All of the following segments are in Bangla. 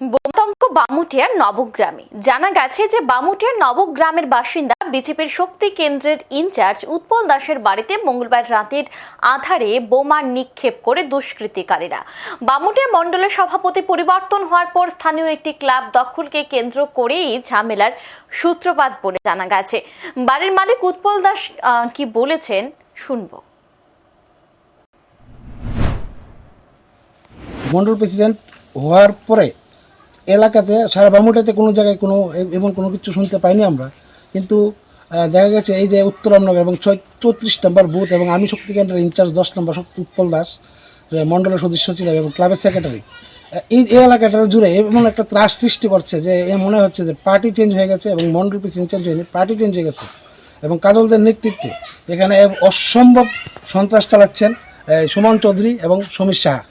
বামুটিয়ার নবগ্রামে। জানা গেছে যে বামুটিয়ার নবগ্রামের বাসিন্দা বিজেপির শক্তি কেন্দ্রের ইনচার্জ উৎপল দাসের বাড়িতে মঙ্গলবার রাতের আধারে বোমা নিক্ষেপ করে দুষ্কৃতিকারীরা। বামুটিয়া মণ্ডলের সভাপতি পরিবর্তন হওয়ার পর স্থানীয় একটি ক্লাব দখলকে কেন্দ্র করেই ঝামেলার সূত্রপাত বলে জানা গেছে। বাড়ির মালিক উৎপল দাস কি বলেছেন শুনব। মন্ডল প্রেসিডেন্ট হওয়ার পরে এলাকাতে, সারা বামুটাতে কোনো জায়গায় কোনো এমন কোনো কিছু শুনতে পাইনি আমরা। কিন্তু দেখা গেছে এই যে উত্তর রামনগর এবং ছয়, চৌত্রিশ নম্বর বুথ এবং আমি শক্তি কেন্দ্রের ইনচার্জ দশ নম্বর শক্তি উৎপল দাস মণ্ডলের সদস্য ছিলাম এবং ক্লাবের সেক্রেটারি। এই এই এলাকাটা জুড়ে এমন একটা ত্রাস সৃষ্টি করছে যে এ মনে হচ্ছে যে পার্টি চেঞ্জ হয়ে গেছে এবং মন্ডল প্রেসিডেন্ট চেঞ্জ হয়নি, পার্টি চেঞ্জ হয়ে গেছে। এবং কাজলদের নেতৃত্বে এখানে অসম্ভব সন্ত্রাস চালাচ্ছেন সুমন চৌধুরী এবং সমীর সাহা।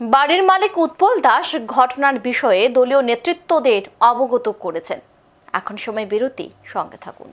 বাড়ির মালিক উৎপল দাস ঘটনার বিষয়ে দলীয় নেতৃত্বদের অবগত করেছেন। এখন সময় বিরতি, সঙ্গে থাকুন।